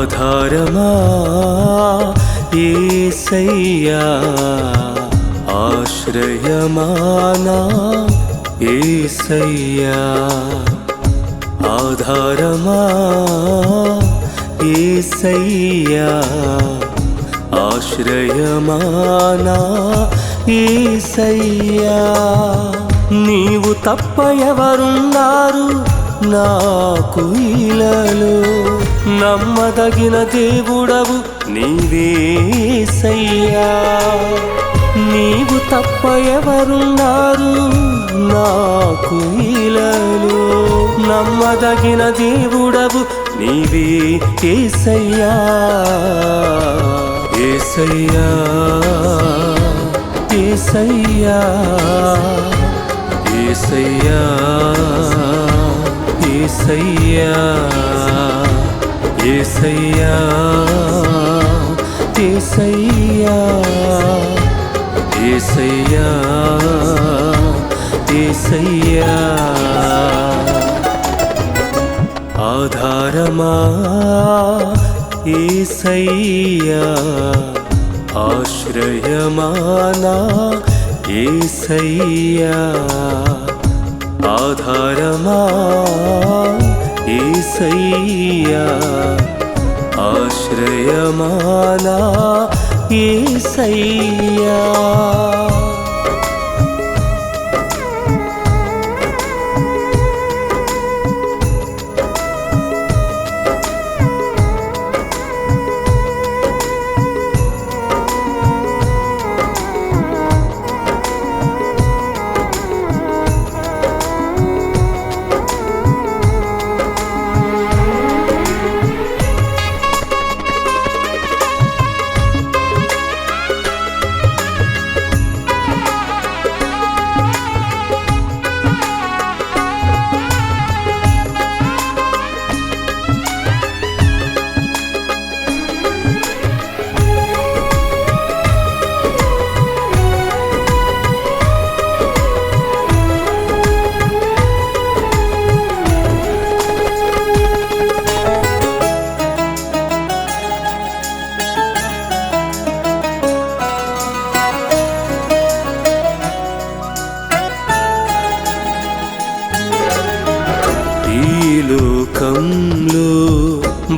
ఆధారమా? ఏసయ్యా ఆశ్రయమానా? ఏసయ్యా ఆధారమా? ఏసయ్యా ఆశ్రయమానా? ఏసయ్యా నీవు తప్ప ఎవరున్నారు? నాకు ఇలలో నమ్మదగిన దేవుడవు నీవేసయ్యా నీవు తప్ప ఎవరున్నారు? నాకు ఇలలో. నమ్మదగిన దేవుడవు నీవే ఏసయ్యా. ఏసయ్యా. ఏసయ్యా. ఏసయ్యా. ఏసయ్యా. ఏసయ్యా ఏసయ్యా ఏసయ్యా ఏసయ్యా. ఆధారమా ఏసయ్యా ఆశ్రయమానా ఏసయ్యా. ఆధారమా ఏసయ్యా ఆశ్రయమానా ఏసయ్యా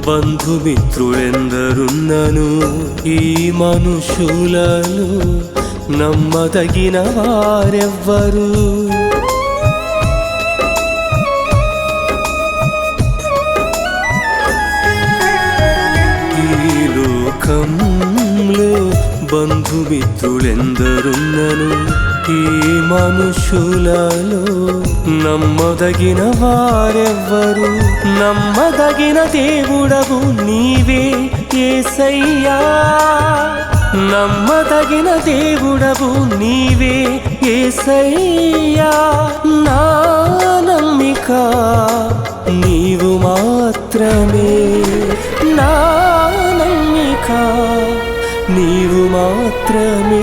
బంధుమిత్రులెందరున్నను ఈ మనుషులను నమ్మదగిన వారెవ్వరు? ఈ లోకంలో బంధుమిత్రులెందరున్నను ప్రతి మనుషులలో నమ్మదగిన వారెవ్వరు? నమ్మదగిన దేవుడవు నీవే ఏసయ్యా. నమ్మదగిన దేవుడవు నీవే ఏసయ్యా. నా నమ్మిక నీవు మాత్రమే. నా నమ్మిక నీవు మాత్రమే.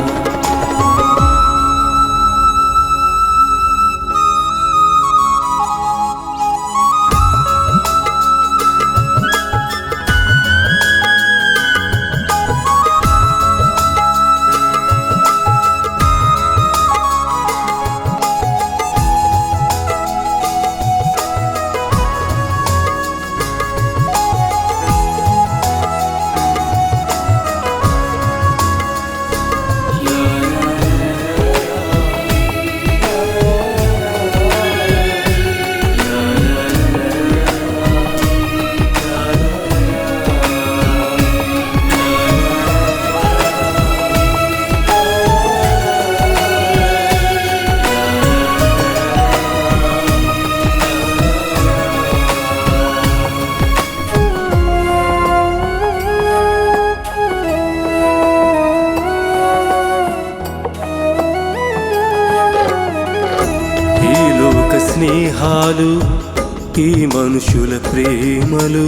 ప్రతి మనుషుల ప్రేమలు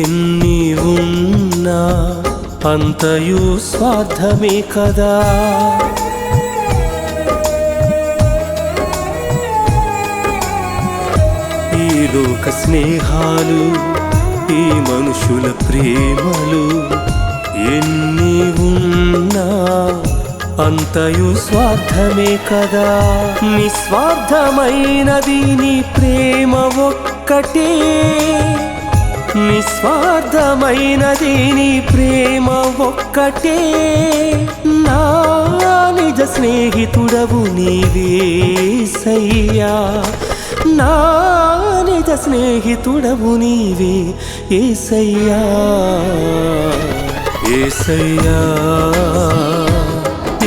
ఎన్ని ఉన్నా అంతయు స్వార్థమే కదా. ఈ లోక స్నేహాలు ఈ మనుషుల ప్రేమలు ఎన్ని ఉన్నా అంతయు స్వార్థమే కదా. నిస్వార్థమైనది నీ ప్రేమ ఒక్కటే. నిస్వార్థమైనది నీ ప్రేమ ఒక్కటే. నా నిజ స్నేహితుడవు నీవేసయ్యా నా నిజ స్నేహితుడవు నీవే ఏసయ్యా. ఏసయ్యా.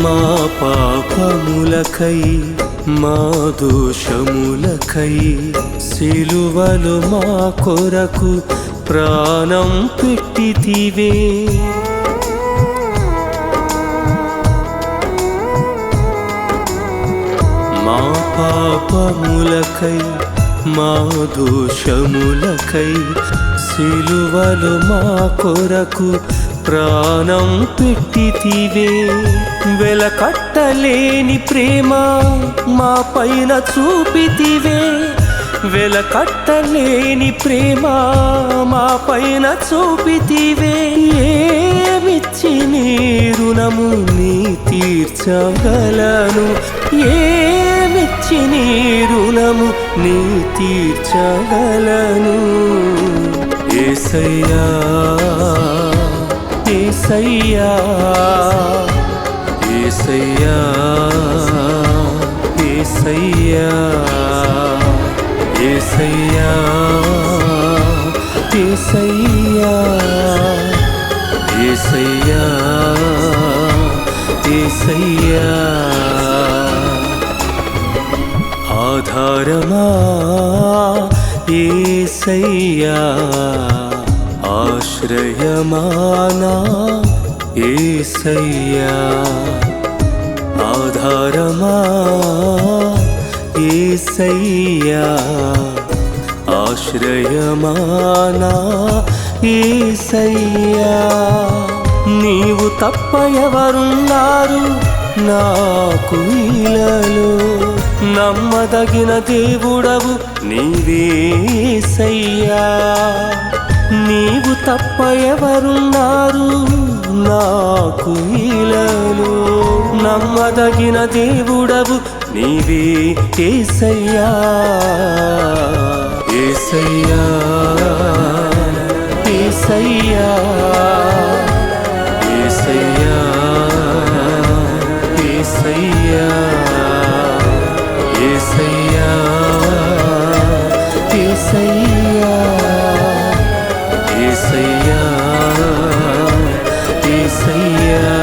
మా పాపములకై మా దోషములకై సిలువలు మా కొరకు ప్రాణం పెట్టితివే. మా పాపములకై మా దోషములకై సిలువలు మా కొరకు ప్రాణం పెట్టితివే. వెలకట్టలేని ప్రేమ మా పైన చూపితివే. వెలకట్టలేని ప్రేమ మా పైన చూపితివే. ఏమిచ్చి నీ రుణము నీ తీర్చగలను? ఏమిచ్చి నీ రుణము నీ తీర్చగలను? ఏసయ్యా. ఏసయ్యా ఏసయ్యా ఏసయ్యా ఏసయ్యా ఏసయ్యా ఏసయ్యా ఏసయ్యా. ఆధారమా ఏసయ్యా. ఆశ్రయమానా ఏసయ్యా ఆధారమా ఏసయ్యా ఆశ్రయమానా ఏసయ్యా నీవు తప్ప ఎవరున్నారు? నాకు ఇలలో నమ్మదగిన దేవుడవు నీవేసయ్యా నీవు తప్ప ఎవరున్నారు? నాకు ఇలలో నమ్మదగిన దేవుడవు నీవే ఏసయ్యా. ఏసయ్యా. ఏసయ్యా. ఏసయ్యా. ఏసయ్యా. yeah.